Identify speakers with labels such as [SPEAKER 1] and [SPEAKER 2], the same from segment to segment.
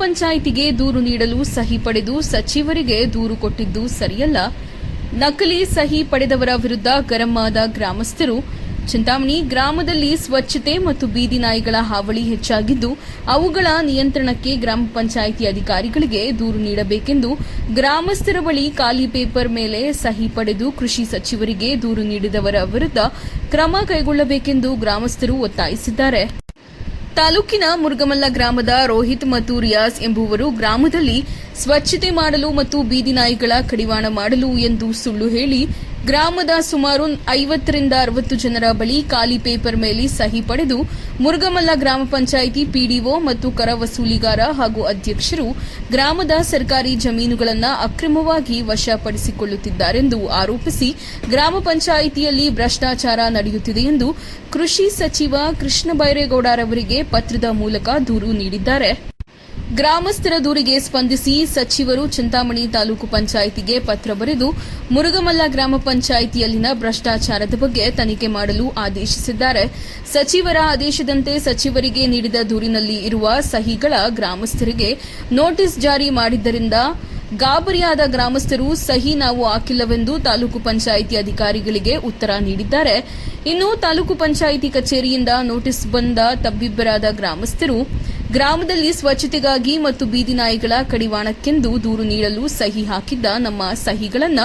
[SPEAKER 1] ಪಂಚಾಯಿತಿಗೆ ದೂರು ನೀಡಲು ಸಹಿ ಪಡೆದು ಸಚಿವರಿಗೆ ದೂರು ಕೊಟ್ಟಿದ್ದು ಸರಿಯಲ್ಲ. ನಕಲಿ ಸಹಿ ಪಡೆದವರ ವಿರುದ್ಧ ಗರಂ ಆದ ಗ್ರಾಮಸ್ಥರು, ಚಿಂತಾಮಣಿ ಗ್ರಾಮದಲ್ಲಿ ಸ್ವಚ್ಛತೆ ಮತ್ತು ಬೀದಿ ನಾಯಿಗಳ ಹಾವಳಿ ಹೆಚ್ಚಾಗಿದ್ದು, ಅವುಗಳ ನಿಯಂತ್ರಣಕ್ಕೆ ಗ್ರಾಮ ಪಂಚಾಯಿತಿ ಅಧಿಕಾರಿಗಳಿಗೆ ದೂರು ನೀಡಬೇಕೆಂದು ಗ್ರಾಮಸ್ಥರ ಬಳಿ ಖಾಲಿ ಪೇಪರ್ ಮೇಲೆ ಸಹಿ ಪಡೆದು ಕೃಷಿ ಸಚಿವರಿಗೆ ದೂರು ನೀಡಿದವರ ವಿರುದ್ಧ ಕ್ರಮ ಕೈಗೊಳ್ಳಬೇಕೆಂದು ಗ್ರಾಮಸ್ಥರು ಒತ್ತಾಯಿಸಿದ್ದಾರೆ. ತಾಲೂಕಿನ ಮುರುಗಮಲ್ಲ ಗ್ರಾಮದ ರೋಹಿತ್ ಮತ್ತು ರಿಯಾಸ್ ಎಂಬುವರು ಗ್ರಾಮದಲ್ಲಿ ಸ್ವಚ್ಛತೆ ಮಾಡಲು ಮತ್ತು ಬೀದಿ ನಾಯಿಗಳ ಕಡಿವಾಣ ಮಾಡಲು ಎಂದು ಸುಳ್ಳು ಹೇಳಿ ಗ್ರಾಮದ ಸುಮಾರು ಐವತ್ತರಿಂದ ಅರವತ್ತು ಜನರ ಬಳಿ ಖಾಲಿ ಪೇಪರ್ ಮೇಲೆ ಸಹಿ ಪಡೆದು ಮುರುಗಮಲ್ಲ ಗ್ರಾಮ ಪಂಚಾಯಿತಿ ಪಿಡಿಒ ಮತ್ತು ಕರ ವಸೂಲಿಗಾರ ಹಾಗೂ ಅಧ್ಯಕ್ಷರು ಗ್ರಾಮದ ಸರ್ಕಾರಿ ಜಮೀನುಗಳನ್ನು ಅಕ್ರಮವಾಗಿ ವಶಪಡಿಸಿಕೊಳ್ಳುತ್ತಿದ್ದಾರೆಂದು ಆರೋಪಿಸಿ ಗ್ರಾಮ ಪಂಚಾಯಿತಿಯಲ್ಲಿ ಭ್ರಷ್ಟಾಚಾರ ನಡೆಯುತ್ತಿದೆ ಎಂದು ಕೃಷಿ ಸಚಿವ ಕೃಷ್ಣ ಬೈರೇಗೌಡರವರಿಗೆ ಪತ್ರದ ಮೂಲಕ ದೂರು ನೀಡಿದ್ದಾರೆ. ಗ್ರಾಮಸ್ಥರ ದೂರಿಗೆ ಸ್ಪಂದಿಸಿ ಸಚಿವರು ಚಿಂತಾಮಣಿ ತಾಲೂಕು ಪಂಚಾಯಿತಿಗೆ ಪತ್ರ ಬರೆದು ಮುರುಗಮಲ್ಲ ಗ್ರಾಮ ಪಂಚಾಯಿತಿಯಲ್ಲಿನ ಭ್ರಷ್ಟಾಚಾರದ ಬಗ್ಗೆ ತನಿಖೆ ಮಾಡಲು ಆದೇಶಿಸಿದ್ದಾರೆ. ಸಚಿವರ ಆದೇಶದಂತೆ ಸಚಿವರಿಗೆ ನೀಡಿದ ದೂರಿನಲ್ಲಿ ಇರುವ ಸಹಿಗಳ ಗ್ರಾಮಸ್ಥರಿಗೆ ನೋಟಿಸ್ ಜಾರಿ ಮಾಡಿದ್ದರಿಂದ ಗಾಬರಿಯಾದ ಗ್ರಾಮಸ್ಥರು ಸಹಿ ನಾವು ಹಾಕಿಲ್ಲವೆಂದು ತಾಲೂಕು ಪಂಚಾಯಿತಿ ಅಧಿಕಾರಿಗಳಿಗೆ ಉತ್ತರ ನೀಡಿದ್ದಾರೆ. ಇನ್ನು ತಾಲೂಕು ಪಂಚಾಯಿತಿ ಕಚೇರಿಯಿಂದ ನೋಟಿಸ್ ಬಂದ ತಬ್ಬಿಬ್ಬರಾದ ಗ್ರಾಮಸ್ಥರು ಗ್ರಾಮದಲ್ಲಿ ಸ್ವಚ್ಛತೆಗಾಗಿ ಮತ್ತು ಬೀದಿ ನಾಯಿಗಳ ಕಡಿವಾಣಕ್ಕೆಂದು ದೂರು ನೀಡಲು ಸಹಿ ಹಾಕಿದ್ದ ನಮ್ಮ ಸಹಿಗಳನ್ನು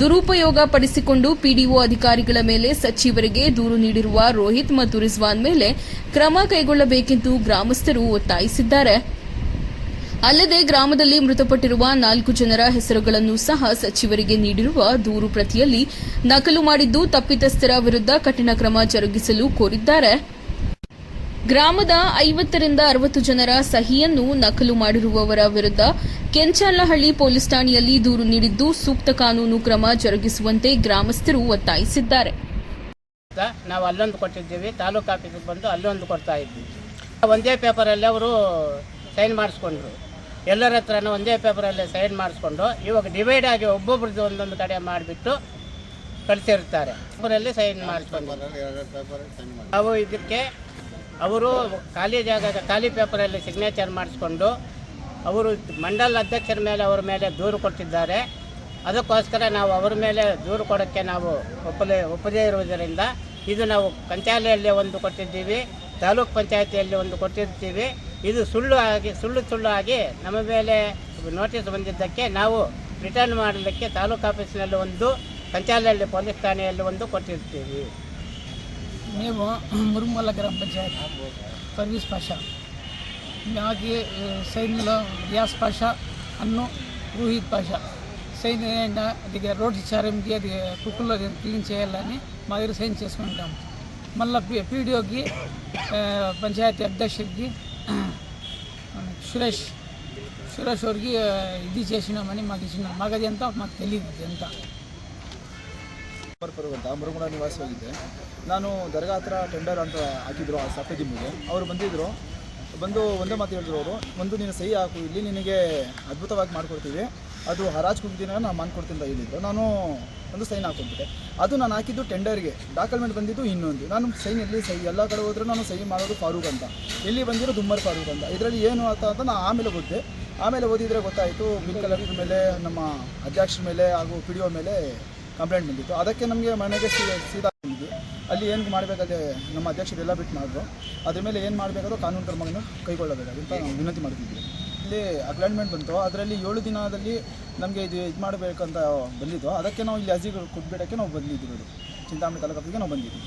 [SPEAKER 1] ದುರುಪಯೋಗ ಪಡಿಸಿಕೊಂಡು ಪಿಡಿಒ ಅಧಿಕಾರಿಗಳ ಮೇಲೆ ಸಚಿವರಿಗೆ ದೂರು ನೀಡಿರುವ ರೋಹಿತ್ ಮತ್ತು ರಿಜ್ವಾನ್ ಮೇಲೆ ಕ್ರಮ ಕೈಗೊಳ್ಳಬೇಕೆಂದು ಗ್ರಾಮಸ್ಥರು ಒತ್ತಾಯಿಸಿದ್ದಾರೆ. ಅಲ್ಲದೆ ಗ್ರಾಮದಲ್ಲಿ ಮೃತಪಟ್ಟಿರುವ ನಾಲ್ಕು ಜನರ ಹೆಸರುಗಳನ್ನು ಸಹ ಸಚಿವರಿಗೆ ನೀಡಿರುವ ದೂರು ಪ್ರತಿಯಲ್ಲಿ ನಕಲು ಮಾಡಿದ್ದು ತಪ್ಪಿತಸ್ಥರ ವಿರುದ್ಧ ಕಠಿಣ ಕ್ರಮ ಜರುಗಿಸಲು ಕೋರಿದ್ದಾರೆ. ಗ್ರಾಮದ ಐವತ್ತರಿಂದ ಅರವತ್ತು ಜನರ ಸಹಿಯನ್ನು ನಕಲು ಮಾಡಿರುವವರ ವಿರುದ್ಧ ಕೆಂಚಲ್ಲಹಳ್ಳಿ ಪೊಲೀಸ್ ಠಾಣೆಯಲ್ಲಿ ದೂರು ನೀಡಿದ್ದು ಸೂಕ್ತ ಕಾನೂನು ಕ್ರಮ ಜರುಗಿಸುವಂತೆ ಗ್ರಾಮಸ್ಥರು ಒತ್ತಾಯಿಸಿದ್ದಾರೆ.
[SPEAKER 2] ನಾವು ಅಲ್ಲೊಂದು ಕೊಟ್ಟಿದ್ದೀವಿ, ತಾಲೂಕು ಆಫೀಸಿಗೆ ಬಂದು ಅಲ್ಲೊಂದು ಕೊಡ್ತಾ ಇದ್ವಿ ಒಂದೇ ಪೇಪರಲ್ಲಿ ಅವರು ಸೈನ್ ಮಾಡಿಸ್ಕೊಂಡ್ರು. ಎಲ್ಲರ ಹತ್ರನೂ ಒಂದೇ ಪೇಪರಲ್ಲಿ ಸೈನ್ ಮಾಡಿಸ್ಕೊಂಡು ಇವಾಗ ಡಿವೈಡ್ ಆಗಿ ಒಬ್ಬೊಬ್ರದ್ದು ಒಂದೊಂದು ಕಡೆ ಮಾಡಿಬಿಟ್ಟು ಕಳಿಸಿರ್ತಾರೆ. ಒಬ್ಬರಲ್ಲಿ ಸೈನ್ ಮಾಡಿಸ್ಕೊಂಡು. ನಾವು ಇದಕ್ಕೆ ಅವರು ಖಾಲಿ ಜಾಗ, ಖಾಲಿ ಪೇಪರಲ್ಲಿ ಸಿಗ್ನೇಚರ್ ಮಾಡಿಸ್ಕೊಂಡು ಅವರು ಮಂಡಲ ಅಧ್ಯಕ್ಷರ ಮೇಲೆ ಅವರ ಮೇಲೆ ದೂರು ಕೊಟ್ಟಿದ್ದಾರೆ. ಅದಕ್ಕೋಸ್ಕರ ನಾವು ಅವರ ಮೇಲೆ ದೂರು ಕೊಡೋಕ್ಕೆ ನಾವು ಒಪ್ಪಲೇ ಒಪ್ಪದೇ ಇರುವುದರಿಂದ ಇದು ನಾವು ಪಂಚಾಲೆಯಲ್ಲಿ ಒಂದು ಕೊಟ್ಟಿದ್ದೀವಿ, ತಾಲೂಕ್ ಪಂಚಾಯತಿಯಲ್ಲಿ ಒಂದು ಕೊಟ್ಟಿರ್ತೀವಿ. ಇದು ಸುಳ್ಳು ಆಗಿ, ಸುಳ್ಳು ಸುಳ್ಳು ಆಗಿ ನಮ್ಮ ಮೇಲೆ ನೋಟಿಸ್ ಬಂದಿದ್ದಕ್ಕೆ ನಾವು ರಿಟರ್ನ್ ಮಾಡಲಿಕ್ಕೆ ತಾಲೂಕು ಆಫೀಸಿನಲ್ಲಿ ಒಂದು ಪಂಚಾಲೆಯಲ್ಲಿ ಪೊಲೀಸ್ ಠಾಣೆಯಲ್ಲಿ ಒಂದು ಕೊಟ್ಟಿರ್ತೀವಿ.
[SPEAKER 3] మేము మురుమల్ల గ్రామ పంచాయతీ పర్వీస్ పాషా. మాకు సైన్యంలో గ్యాస్ పాష అన్ను రోహిత్ పాష. సైన్ దగ్గర రోడ్ ఇచ్చారంకి అది కుక్కల్లో క్లీన్ చేయాలని మా దగ్గర సైన్ చేసుకుంటాం. మళ్ళీ పీడియోకి పంచాయతీ అధ్యక్షుడికి సురేష్ సురేష్ వారికి ఇది చేసినామని మాకు ఇచ్చినారు. మాకు అది ఎంత? మాకు తెలియదు ఎంత?
[SPEAKER 4] ಅಂತ ಮರುಗುಣ ನಿವಾಸಿಯಾಗಿದ್ದೆ ನಾನು ದರ್ಗಾ ಹತ್ರ ಟೆಂಡರ್ ಅಂತ ಹಾಕಿದ್ರು ಆ ಸಫೆ ಜಿಮ್ಮಿಗೆ ಅವರು ಬಂದಿದ್ದರು ಬಂದು ಒಂದೇ ಮಾತು ಹೇಳಿದ್ರು ಅವರು, ಒಂದು ನೀನು ಸಹಿ ಹಾಕು, ಇಲ್ಲಿ ನಿನಗೆ ಅದ್ಭುತವಾಗಿ ಮಾಡಿಕೊಡ್ತೀವಿ. ಅದು ಹರಾಜ್ ಕುಗ್ದಿನ ನಾನು ಮಾಡ್ಕೊಡ್ತೀನಿ ಅಂತ ಹೇಳಿದ್ರು. ನಾನು ಒಂದು ಸೈನ್ ಹಾಕೊಂಡ್ಬಿಟ್ಟೆ. ಅದು ನಾನು ಹಾಕಿದ್ದು ಟೆಂಡರ್ಗೆ ಡಾಕ್ಯುಮೆಂಟ್ ಬಂದಿದ್ದು ಇನ್ನೊಂದು ನಾನು ಸೈನ್ ಎಲ್ಲಿ ಸಹಿ, ಎಲ್ಲ ಕಡೆ ಹೋದ್ರೆ ನಾನು ಸಹಿ ಮಾಡೋದು ಫಾರೂಕ್ ಅಂತ. ಇಲ್ಲಿ ಬಂದಿರೋ ದುಮ್ಮರ್ ಫಾರೂಕ್ ಅಂತ. ಇದರಲ್ಲಿ ಏನು ಅಂತ ಅಂತ ನಾನು ಆಮೇಲೆ ಓದಿದೆ ಆಮೇಲೆ ಓದಿದರೆ ಗೊತ್ತಾಯಿತು ಮಿಲ್ ಕಲೆಕ್ಟರ್ ಮೇಲೆ, ನಮ್ಮ ಅಧ್ಯಕ್ಷರ ಮೇಲೆ ಹಾಗೂ ಪಿ ಡಿ ಒ ಮೇಲೆ ಕಂಪ್ಲೇಂಟ್ ಬಂದಿತ್ತು. ಅದಕ್ಕೆ ನಮಗೆ ಮನೆಗೆ ಸೀದಾ ಬಂದಿದ್ವಿ. ಅಲ್ಲಿ ಏನು ಮಾಡಬೇಕಾದ್ರೆ ನಮ್ಮ ಅಧ್ಯಕ್ಷರೆಲ್ಲ ಬಿಟ್ಟು ಮಾಡಿದ್ರು. ಅದ್ರ ಮೇಲೆ ಏನು ಮಾಡಬೇಕಾದ್ರೂ ಕಾನೂನು ಕ್ರಮವನ್ನು ಕೈಗೊಳ್ಳಬೇಕಾಗಿಂತ ನಾವು ವಿನಂತಿ ಮಾಡ್ತಿದ್ವಿ. ಇಲ್ಲಿ ಅಗ್ಲಾಂಟ್ಮೆಂಟ್ ಬಂತು. ಅದರಲ್ಲಿ ಏಳು ದಿನದಲ್ಲಿ ನಮಗೆ ಇದು ಇದು ಮಾಡಬೇಕಂತ ಬಂದಿದ್ದು ಅದಕ್ಕೆ ನಾವು ಇಲ್ಲಿ ಅರ್ಜಿ ಕೊಟ್ಬಿಡೋಕ್ಕೆ ನಾವು ಬಂದಿದ್ದೀವಿ ಚಿಂತಾಮಣಿ ತಾಲೂಕಿಗೆ ನಾವು ಬಂದಿದ್ದೀವಿ